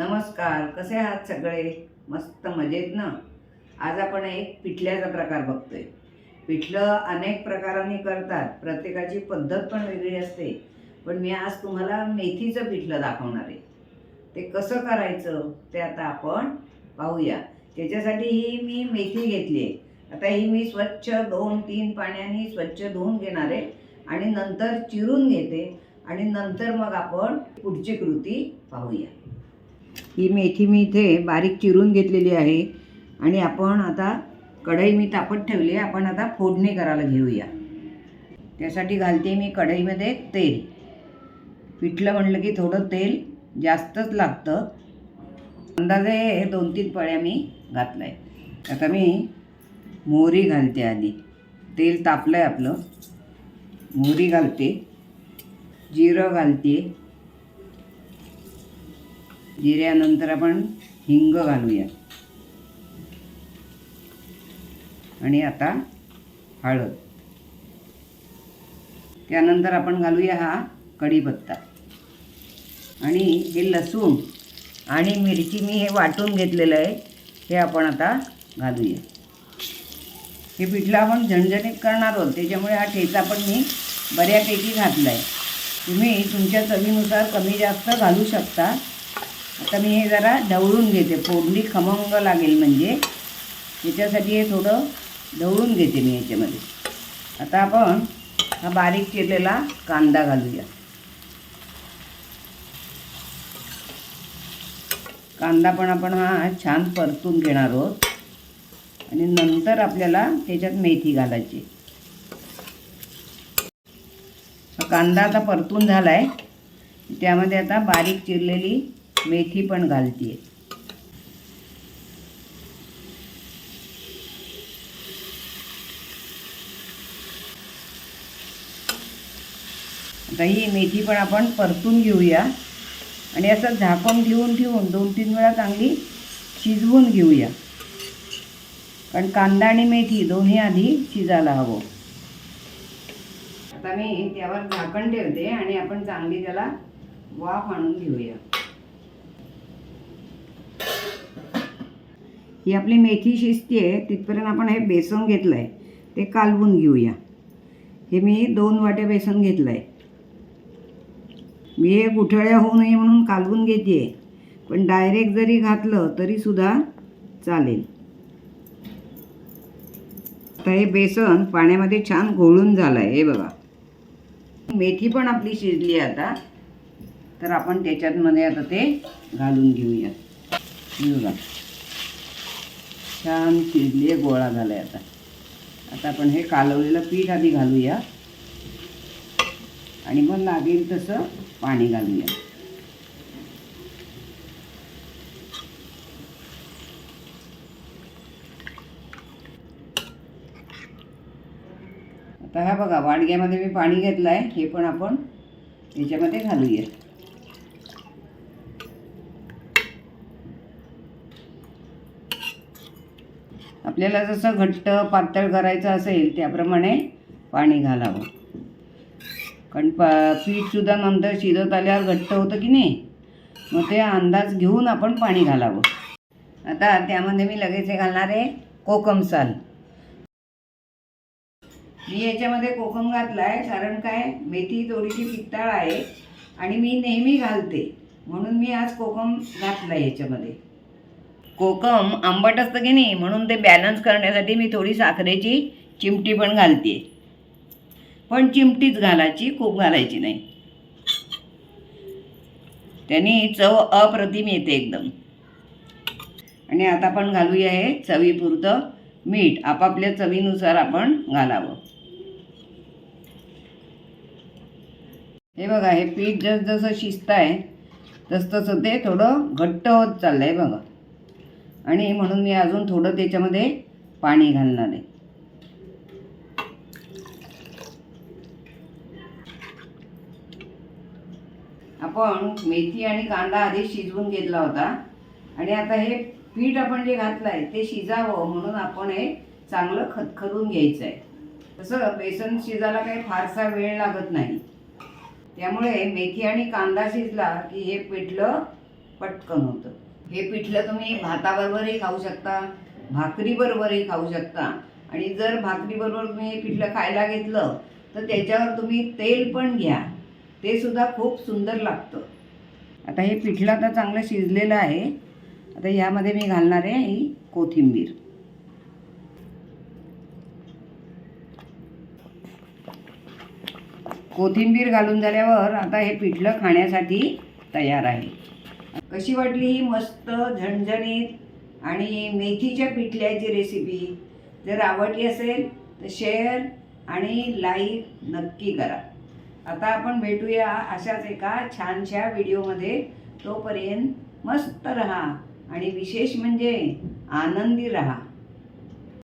नमस्कार कसे आहात सगळे? मस्त मजेत ना? आज आपण एक पिठल्याचा प्रकार बघतोय. पिठलं अनेक प्रकारांनी करतात प्रत्येकाची पद्धत पण वेगळी असते. पण मी आज तुम्हाला मेथीचं पिठलं दाखवणार आहे. ते कसं करायचं ते आता आपण पाहूया. त्याच्यासाठी ही मी मेथी घेतली आहे. आता ही मी स्वच्छ दोन तीन पाण्याने स्वच्छ धुवून घेणार आहे आणि नंतर चिरून घेते आणि नंतर मग आपण पुढची कृती पाहूया. ही मेथी मी इथे बारीक चिरून घेतलेली आहे. आणि आपण आता कढई मी तापत ठेवली आहे. आपण आता फोडणी करायला घेऊया. त्यासाठी घालते मी कढईमध्ये तेल. पिठलं म्हटलं की थोडं तेल जास्तच लागतं. अंदाजे हे दोन तीन पळ्या मी घातलं आहे आता मी मोहरी घालते आधी. तेल तापलं आहे आपलं. मोहरी घालते. जिरं घालते. जिऱ्यानंतर आपण हिंग घालूया. आणि आता हळद. त्यानंतर आपण घालूया हा कढीपत्ता. आणि हे लसूण आणि मिरची मी हे वाटून घेतलेलं आहे हे आपण आता घालूया. हे पिठलं आपण झणझणीत करणार आहोत त्याच्यामुळे हा ठेचा पण मी बऱ्यापैकी घातला आहे तुम्ही तुमच्या चवीनुसार कमी जास्त घालू शकता. आता मी हे जरा ढवळून घेते. फोडणी खमंग लागेल म्हणजे. त्याच्यासाठी हे थोडं ढवळून घेते मी याच्यामध्ये. आता आपण हा बारीक चिरलेला कांदा घालूया. कांदा पण आपण हा छान परतून घेणार आहोत. आणि नंतर आपल्याला त्याच्यात मेथी घालायची. कांदा आता परतून झाला आहे त्यामध्ये आता बारीक चिरलेली मेथी पण घालते आता ही मेथी पण आपण परतून घेऊया. आणि असं झाकून ठेवून ठेवून दोन तीन वेळा चांगली शिजवून घेऊया. कारण कांदा आणि मेथी दोन्ही आधी शिजायला हवं. आता मी त्यावर झाकण ठेवते आणि आपण चांगली त्याला वाफ आणून घेऊया. ही आपली मेथी शिजते तिथपर्यंत आपण हे बेसन घेतलं आहे ते कालवून घेऊया. हे मी दोन वाट्या बेसन घेतलं आहे मी हे गुठळ्या होऊ नये म्हणून कालवून घेते पण डायरेक्ट जरी घातलं तरीसुद्धा चालेल. आता हे बेसन पाण्यामध्ये छान घोळून झालं आहे हे बघा. मेथी पण आपली शिजली आहे आता. तर आपण त्याच्यातमध्ये आता ते घालून घेऊया बघा. छान शिजली आहे गोळा झाला आहे आता. आता आपण हे कालवलेलं पीठ आधी घालूया. आणि मग लागेल तसं पाणी घालूया. आता हा बघा वाडग्यामध्ये मी पाणी घेतलं आहे हे पण आपण याच्यामध्ये घालूया. आपल्याला जसं घट्ट पातळ करायचं असेल त्याप्रमाणे पाणी घालावं. कारण प पीठसुद्धा नंतर शिजत आल्यावर घट्ट होतं की नाही मग ते अंदाज घेऊन आपण पाणी घालावं. आता त्यामध्ये मी लगेच हे घालणार आहे कोकम साल. मी याच्यामध्ये कोकम घातला आहे कारण काय मेथी थोडीशी पित्ताळ आहे आणि मी नेहमी घालते. म्हणून मी आज कोकम घातला आहे याच्यामध्ये. कोकम आंबट असतं की नाही म्हणून ते बॅलन्स करण्यासाठी मी थोडी साखरेची चिमटी पण घालते पण चिमटीच घालायची खूप घालायची नाही. त्यांनी चव अप्रतिम येते एकदम. आणि आता आपण घालूया हे चवीपुरतं मीठ. आपापल्या चवीनुसार आपण घालावं. हे बघा हे पीठ जसजसं शिस्त शिजत आहे तसतसं ते थोडं घट्ट होत चाललं आहे बघा. आणि म्हणून मी अजून थोडं त्याच्यामध्ये पाणी घालणार आहे. आपण मेथी आणि कांदा आधी शिजवून घेतला होता. आणि आता हे पीठ आपण जे घातलं आहे ते शिजावं म्हणून आपण हे चांगलं खतखतून घ्यायचं आहे तसं बेसन शिजायला काही फारसा वेळ लागत नाही. त्यामुळे मेथी आणि कांदा शिजला की हे पिठलं पटकन होतं. हे पिठलं तुम्ही भाताबरोबरही खाऊ शकता भाकरीबरोबरही खाऊ शकता. आणि जर भाकरीबरोबर तुम्ही हे पिठलं खायला घेतलं तर त्याच्यावर तुम्ही तेल पण घ्या. ते सुद्धा खूप सुंदर लागतं. आता हे पिठलं आता चांगलं शिजलेलं आहे. आता यामध्ये मी घालणार आहे ही कोथिंबीर. कोथिंबीर घालून झाल्यावर आता हे पिठलं खाण्यासाठी तयार आहे. कशी वाटली ही मस्त झणझणीत आणि मेथीच्या पिठल्याची रेसिपी जर आवडली असेल तर शेअर आणि लाईक नक्की करा. आता आपण भेटूया अशाच एका छानशा व्हिडिओमध्ये तोपर्यंत मस्त रहा आणि विशेष म्हणजे आनंदी रहा.